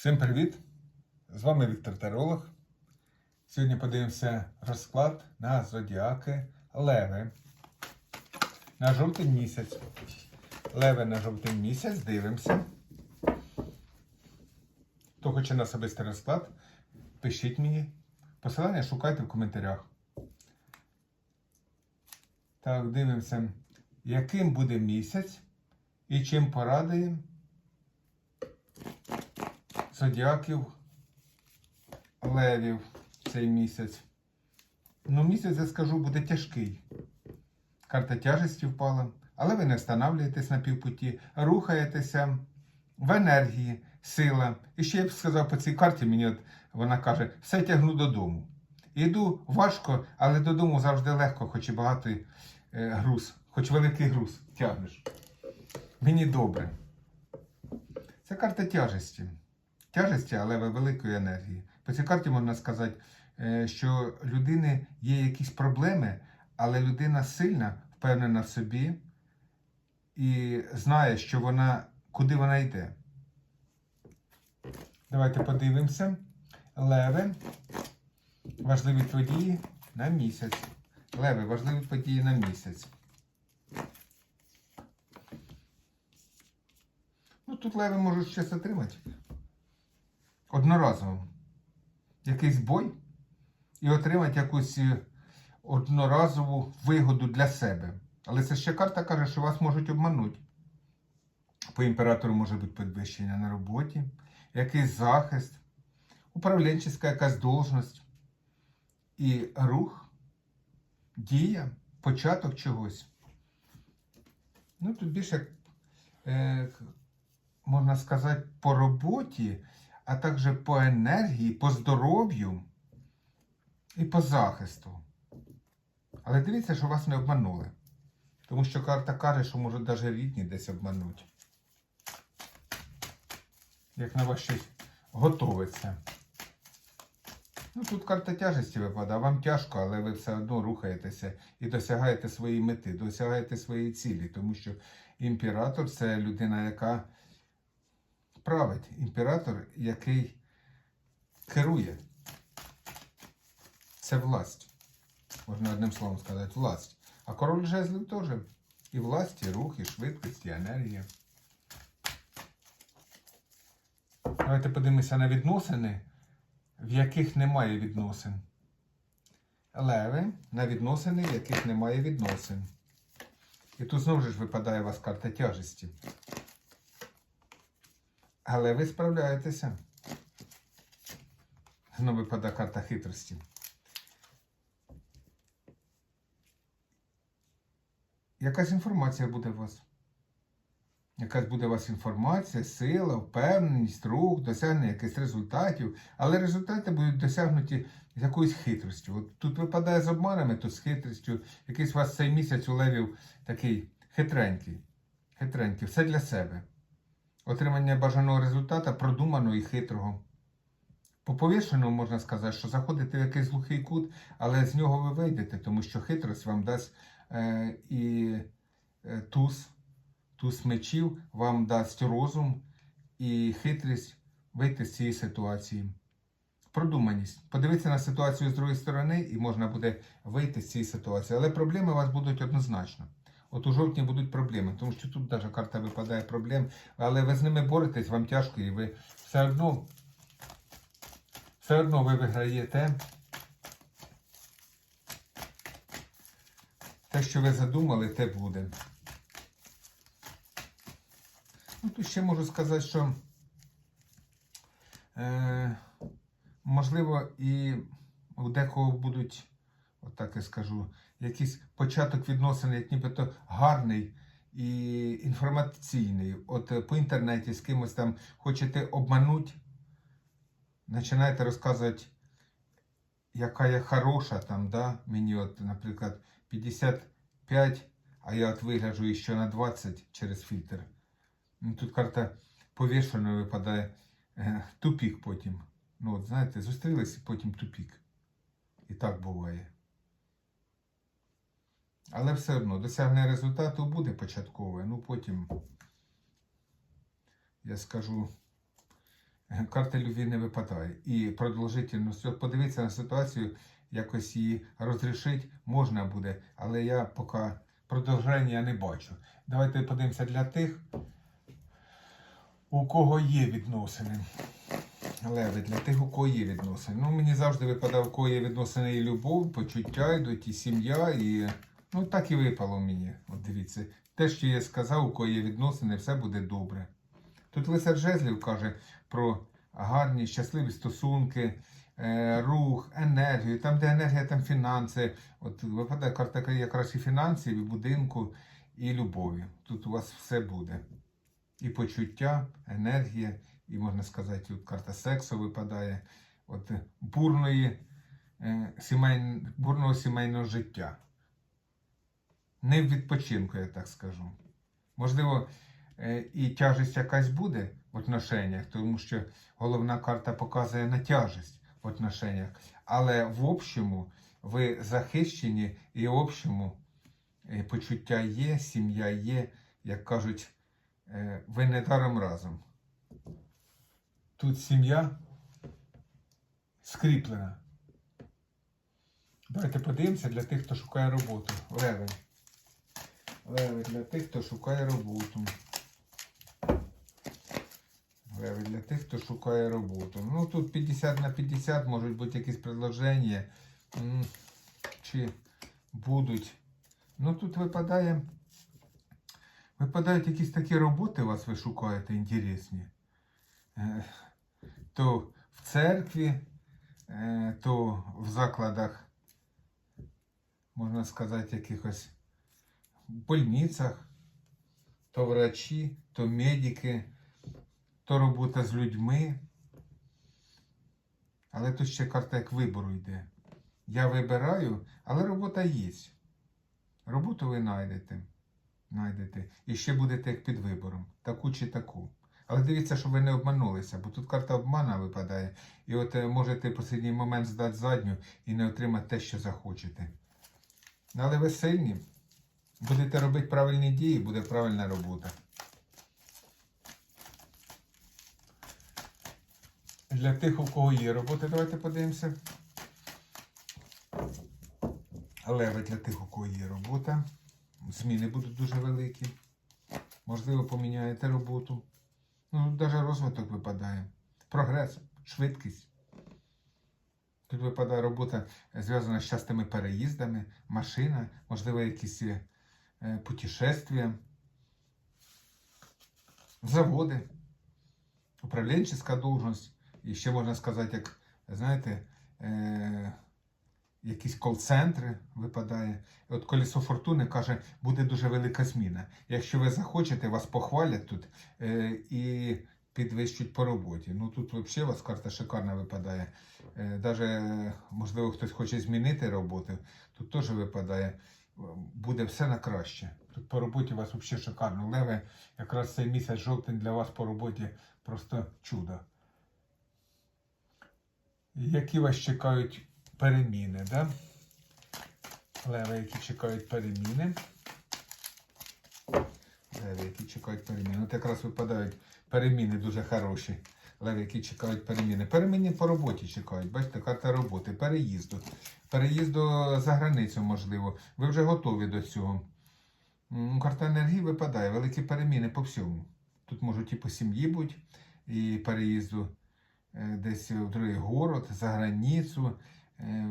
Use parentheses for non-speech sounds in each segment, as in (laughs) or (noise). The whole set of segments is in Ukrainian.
Всім привіт! З вами Віктор Таролог. Сьогодні подивимося розклад на зодіаки Леви на жовтень місяць. Леви на жовтень місяць дивимося. Хто хоче на особистий розклад, пишіть мені. Посилання шукайте в коментарях. Так, дивимося, яким буде місяць і чим порадує зодіаків левів цей місяць. Ну, місяць, я скажу, буде тяжкий. Карта тяжесті впала, але ви не встановлюєтесь на півпуті, рухаєтеся в енергії, сила. І ще я б сказав, по цій карті мені от вона каже, все тягну додому. Іду важко, але додому завжди легко, хоч і багатий е, груз, хоч великий груз тягнеш. Мені добре. Це карта тяжесті. Тяжесті, але великої енергії. По цій карті можна сказати, е, що людини є якісь проблеми, але людина сильна, впевнена в собі і знає, що вона, куди вона йде. Давайте подивимося. Леви. Важливі події на місяць. Леви, важливі події на місяць. Ну, тут леви можуть щось отримати. Одноразово. Якийсь бой і отримати якусь е, одноразову вигоду для себе. Але це ще карта каже, що вас можуть обманути. По імператору може бути підвищення на роботі, якийсь захист, управленческа якась должність і рух, дія, початок чогось. Ну, тут більше, е, можна сказати, по роботі, а також по енергії, по здоров'ю і по захисту. Але дивіться, що вас не обманули. Тому що карта каже, що можуть навіть рідні десь обманути. Як на вас щось готовиться. Ну, тут карта тяжесті випадає. Вам тяжко, але ви все одно рухаєтеся і досягаєте своєї мети, досягаєте своєї цілі, тому що імператор це людина, яка править. Імператор, який керує. Це власть. Можна одним словом сказати, власть. А король жезлів теж. І власть, і рух, і швидкість, і енергія. Давайте подивимося на відносини, в яких немає відносин. Леви на відносини, в яких немає відносин. І тут знову ж випадає у вас карта тяжесті. Але ви справляєтеся. Знову випадає карта хитрості. Якась інформація буде у вас. Якась буде у вас інформація, сила, впевненість, рух, досягнення якихось результатів. Але результати будуть досягнуті з якоюсь хитростю. От тут випадає з обманами, тут з хитрістю. Якийсь у вас цей місяць у левів такий хитренький. Хитренький. Все для себе. Отримання бажаного результата продуманого і хитрого. По повішеному можна сказати, що заходите в якийсь глухий кут, але з нього ви вийдете, тому що хитрость вам дасть е, і е, туз, туз мечів, вам дасть розум і хитрість вийти з цієї ситуації. Продуманість. Подивитися на ситуацію з другої сторони, і можна буде вийти з цієї ситуації. Але проблеми у вас будуть однозначно. От у жовтні будуть проблеми, тому що тут навіть карта випадає проблем, але ви з ними боретесь, вам тяжко, і ви все одно, все одно ви виграєте. Те, що ви задумали, те буде. Ну, тут ще можу сказати, що е, можливо і у декого будуть, отак я скажу, якийсь початок відносин, як нібито гарний і інформаційний. От е, по інтернеті з кимось там хочете обманути, починаєте розказувати, яка я хороша там, да? мені, от, наприклад, 55, а я от вигляджу іще на 20 через фільтр. Ну, Тут карта повішеної випадає е, тупік потім. Ну, от знаєте, зустрілися, потім тупік. І так буває. Але все одно досягнення результату буде початкове, ну потім, я скажу, карта любві не випадає. І продовжительність, от подивитися на ситуацію, якось її розрішити можна буде, але я поки продовження не бачу. Давайте подивимося для тих, у кого є відносини. Леви, для тих, у кого є відносини. Ну, мені завжди випадав, у кого є відносини і любов, почуття йдуть, і сім'я, і. Ну, так і випало мені. От дивіться. Те, що я сказав, у кого є відносини, все буде добре. Тут лицар Жезлів каже про гарні, щасливі стосунки, е, рух, енергію. Там, де енергія, там фінанси. От випадає карта якраз і фінансів, і будинку, і любові. Тут у вас все буде. І почуття, енергія, і можна сказати, тут карта сексу випадає, от бурної, е, сімей, бурного сімейного життя. Не в відпочинку, я так скажу. Можливо, е, і тяжесть якась буде в отношеннях, тому що головна карта показує на тяжесть в отношеннях. Але в общому ви захищені і в общому е, почуття є, сім'я є, як кажуть, е, ви не даром разом. Тут сім'я скріплена. Давайте подивимося для тих, хто шукає роботу. Левень. Леви для тих, хто шукає роботу. Леви для тих, хто шукає роботу. Ну тут 50 на 50 можуть бути якісь предложення. Чи будуть. Ну тут випадає. Випадають якісь такі роботи, вас ви шукаєте інтересні. Е, То в церкві, е, то в закладах, можна сказати, якихось больницях, то врачі, то медики, то робота з людьми. Але тут ще карта як вибору йде. Я вибираю, але робота є. Роботу ви знайдете. знайдете. І ще будете як під вибором, таку чи таку. Але дивіться, щоб ви не обманулися, бо тут карта обмана випадає. І от е, можете в останній момент здати задню і не отримати те, що захочете. Але ви сильні. Будете робити правильні дії, буде правильна робота. Для тих, у кого є робота, давайте подивимося. Леви для тих, у кого є робота. Зміни будуть дуже великі. Можливо, поміняєте роботу. Ну, навіть розвиток випадає. Прогрес, швидкість. Тут випадає робота зв'язана з частими переїздами, машина, можливо, якісь путешествия, заводи, управленческая должность. І ще можна сказати, як, знаєте, е, якісь кол-центри випадає. От колесо фортуни каже, буде дуже велика зміна. Якщо ви захочете, вас похвалять тут е, і підвищуть по роботі. Ну тут взагалі у вас карта шикарна випадає. Е, Даже, можливо, хтось хоче змінити роботу, тут теж випадає. Буде все на краще. Тут по роботі у вас взагалі шикарно. Леве, якраз цей місяць жовтень для вас по роботі просто чудо. Які вас чекають переміни, да? Леви, які чекають переміни. Леви, які чекають переміни. От якраз випадають переміни дуже хороші. Леви, які чекають переміни. Переміни по роботі чекають. Бачите, карта роботи, переїзду. Переїзду за границю, можливо. Ви вже готові до цього. Карта енергії випадає, великі переміни по всьому. Тут можуть і по сім'ї бути, і переїзду е, десь в другий город, за границю. Е,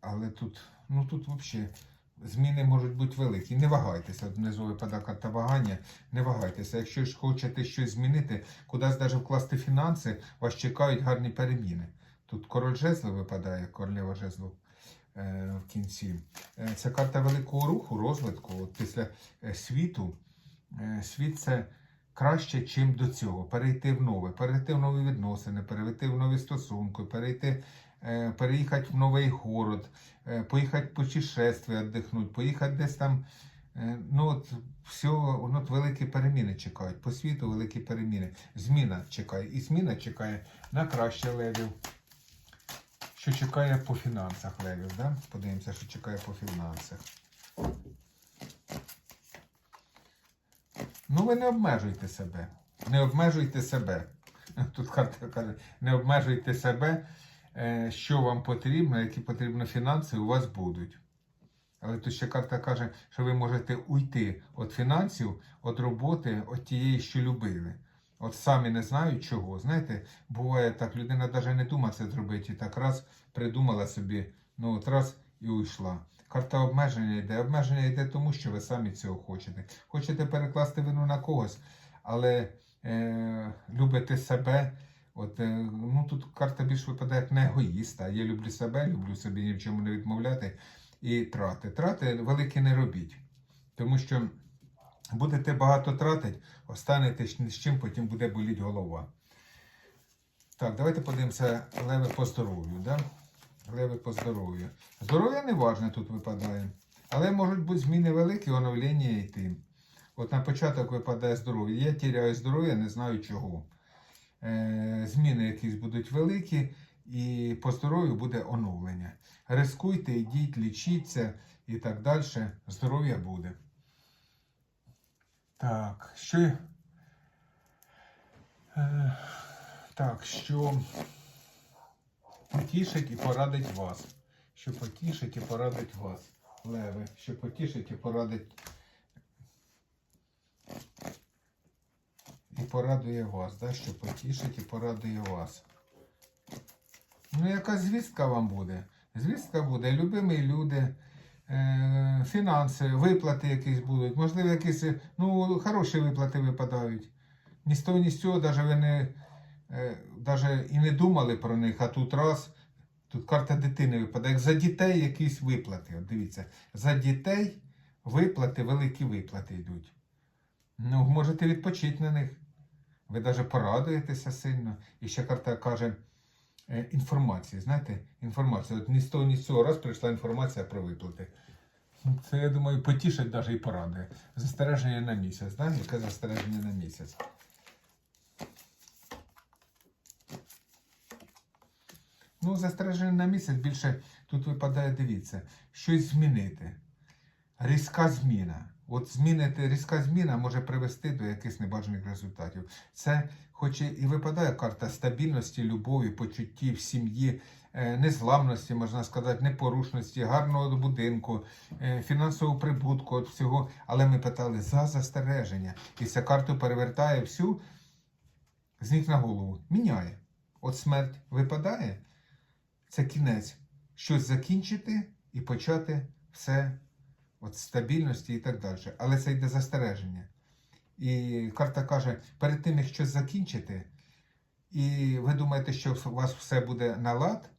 Але тут, ну тут взагалі зміни можуть бути великі. Не вагайтеся. Внизу випадає карта вагання. Не вагайтеся. Якщо ж хочете щось змінити, кудись навіть вкласти фінанси, вас чекають гарні переміни. Тут король жезлов випадає, королева жезлов е, в кінці. Це карта великого руху, розвитку. От після е, світу. Е, Світ це краще, чим до цього. Перейти в нове, перейти в нові відносини, перейти в нові стосунки, перейти, переїхати в новий город, е, поїхати в путешествие, віддихнути, поїхати десь там. е, Ну от все, ну, от великі переміни чекають. По світу великі переміни. Зміна чекає. І зміна чекає на краще левів. Що чекає по фінансах левів, да? Подивимося, що чекає по фінансах. Ну, ви не обмежуйте себе. Не обмежуйте себе. (laughs) Тут карта каже, не обмежуйте себе, е, що вам потрібно, які потрібні фінанси у вас будуть. Але тут ще карта каже, що ви можете уйти від фінансів, від роботи, від тієї, що любили. От самі не знають чого. Знаєте, буває так, людина навіть не думає це зробити, і так раз придумала собі, ну от раз і уйшла. Карта обмеження йде. Обмеження йде тому, що ви самі цього хочете. Хочете перекласти вину на когось, але е, любите себе. От, е, ну, тут карта більш випадає як на егоїста. Я люблю себе, люблю собі ні в чому не відмовляти. І трати. Трати великі не робіть. Тому що будете багато тратити, останетесь з чим, потім буде боліть голова. Так, давайте подивимося леви по здоров'ю. Да? Леви по здоров'ю. Здоров'я не важне тут випадає. Але можуть бути зміни великі, оновлення йти. От на початок випадає здоров'я. Я тіряю здоров'я, не знаю чого. Е, зміни якісь будуть великі, і по здоров'ю буде оновлення. Рискуйте, йдіть, лічіться і так далі. Здоров'я буде. Так, що. Е, так, що потішить і порадить вас. Що потішить і порадить вас. Леви, що потішить і порадить. Порадує вас, да? що потішить і порадує вас. Ну, якась звістка вам буде. Звістка буде, любимі люди, е, фінанси, виплати якісь будуть. Можливо, якісь ну, хороші виплати випадають. Ні з того, ні з цього, навіть ви не, е, даже і не думали про них, а тут раз, тут карта дитини випадає. За дітей якісь виплати. От дивіться, за дітей виплати, великі виплати йдуть. Ну, можете відпочити на них. Ви навіть порадуєтеся сильно. І ще карта каже е, інформації. Знаєте, інформація. От ні з того, ні з цього раз прийшла інформація про виплати. Це, я думаю, потішить навіть і порадує. Застереження на місяць. Да? Яке застереження на місяць? Ну, застереження на місяць більше тут випадає, дивіться, щось змінити. Різка зміна. От змінити, різка зміна може привести до якихось небажаних результатів. Це, хоч і випадає карта стабільності, любові, почуттів, сім'ї, е, незламності, можна сказати, непорушності, гарного будинку, е, фінансового прибутку, от всього. Але ми питали за застереження. І ця карту перевертає всю з ніг на голову. Міняє. От смерть випадає, це кінець. Щось закінчити і почати все от стабільності і так далі. Але це йде застереження. І карта каже, перед тим, як щось закінчити, і ви думаєте, що у вас все буде на лад,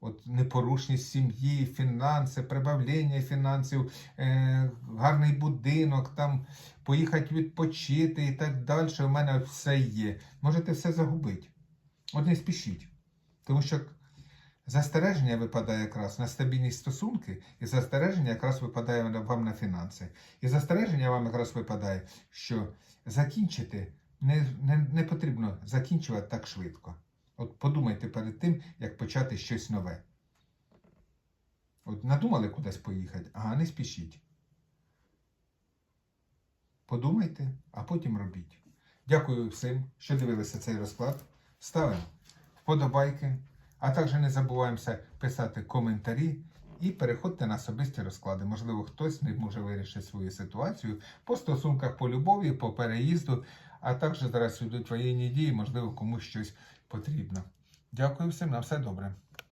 от непорушність сім'ї, фінанси, прибавлення фінансів, е, гарний будинок, там поїхати відпочити і так далі. У мене все є. Можете все загубити. От не спішіть. Тому що Застереження випадає якраз на стабільні стосунки, і застереження якраз випадає вам на фінанси. І застереження вам якраз випадає, що закінчити не, не, не потрібно закінчувати так швидко. От подумайте перед тим, як почати щось нове. От надумали кудись поїхати, ага, не спішіть. Подумайте, а потім робіть. Дякую всім, що дивилися цей розклад. Ставимо вподобайки. А також не забуваємося писати коментарі і переходьте на особисті розклади. Можливо, хтось не може вирішити свою ситуацію по стосунках, по любові, по переїзду, а також зараз йдуть воєнні дії, можливо, комусь щось потрібно. Дякую всім, на все добре.